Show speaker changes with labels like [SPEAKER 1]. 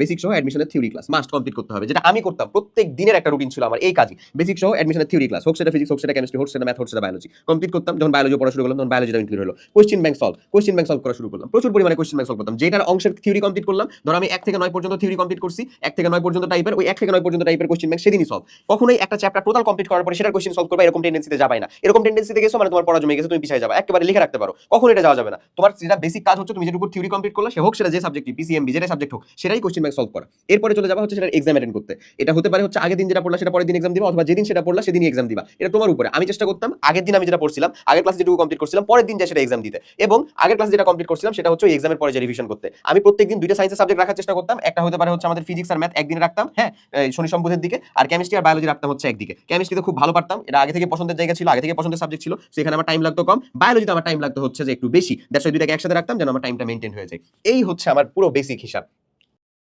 [SPEAKER 1] Basic সহ অ্যাডমিশনের theory class must complete করতে হবে, যেটা আমি করতাম। প্রত্যেক দিনের একটা রুটিন ছিল আমার এই কাজই। বেসিক সহ অ্যাডমিশনের থিওরি ক্লাস হোক সেটা ফিজিক্স হোক সেটা কেমিস্ট্রি হোক সেটা ম্যাথ হোক সেটা বায়োলজি কমপ্লিট করতাম, যখন বায়োলজি পড়া শুরু করলাম, তখন বায়োলজিটা ইনক্লুড হলো। Question bank solve question bank solve করা শুরু করলাম। প্রচুর পরিমাণে কোশ্চেন ব্যাংক সলভ করতাম। যেটার অংশের থিওরি কমপ্লিট করলাম, ধরো আমি এক থেকে নয় পর্যন্ত থিওরি কমপ্লিট করছি, এক থেকে নয় পর্যন্ত টাইপের ওই এক থেকে নয় পর্যন্ত টাইপের কোশ্চেন ব্যাংক সেদিনই সলভ কখনোই একটা চ্যাপ্টার টোটাল কমপ্লিট করার পরে সেটার কোশ্চেন সলভ করবে, এরকম টেন্ডেন্সিতে যাবে না। এরকম টেন্ডেন্সিতে গেছো মানে তোমার পড়া জমে গেছে, তুমি পিছিয়ে যাবে। একেবারে লিখে রাখতে পারো। কখন এটা যাওয়া যাবে না। তোমার যেটা বেসিক কাজ হচ্ছে, তুমি যেটুকু থিওরি কমপ্লিট করলে, সে হোক সেটা যে সাবজেক্ট পিসিএমবি যেটা সাবজেক্ট হোক, সেটাই ব্যাংক সলভ করা। এরপরে চলে যাবা হচ্ছে সেটা এক্সাম অ্যাটেন্ড করতে। এটা হতে পারে হচ্ছে আগের দিন যেটা পড়লা সেটা পরের দিন এক্সাম দিবা, অথবা যেদিন সেটা পড়লা সেদিনই এক্সাম দিবা। এটা তোমার উপরে। আমি চেষ্টা করতাম, আগের দিন আমি যেটা পড়ছিলাম, আগের ক্লাস যেটুকু কমপ্লিট করছিলাম, পরের দিন যা সেটা এক্সাম দিতে। এবং আগের ক্লাস যেটা কমপ্লিট করছিলাম, সেটা হচ্ছে এক্সামের পরে যে রিভিশন করতে। আমি প্রত্যেকদিন দুইটা সায়েন্সের সাবজেক্ট রাখার চেষ্টা করতাম। একটা হতে পারে হচ্ছে আমাদের ফিজিক্স আর ম্যাথ একদিন রাখতাম হ্যাঁ? শনি সম্বুধের দিকে। আর কেমিস্ট্রি আর বায়োলজি রাখতাম হচ্ছে একদিকে। কেমিস্ট্রিতে খুব ভালো পারতাম। এটা আগে থেকে পছন্দের জায়গা ছিল, আগে থেকে পছন্দের সাবজেক্ট ছিল। সেখানে আমার টাইম লাগতো কম। বায়োলজিতে আমার টাইম লাগতো হচ্ছে যে একটু বেশি। দ্যাটস দুইটাকে একসাথে রাখতাম যেন আমার টাইমটা মেনটেন হয়ে যায়। এই হচ্ছে আমার পুরো বেসিক হিসাব।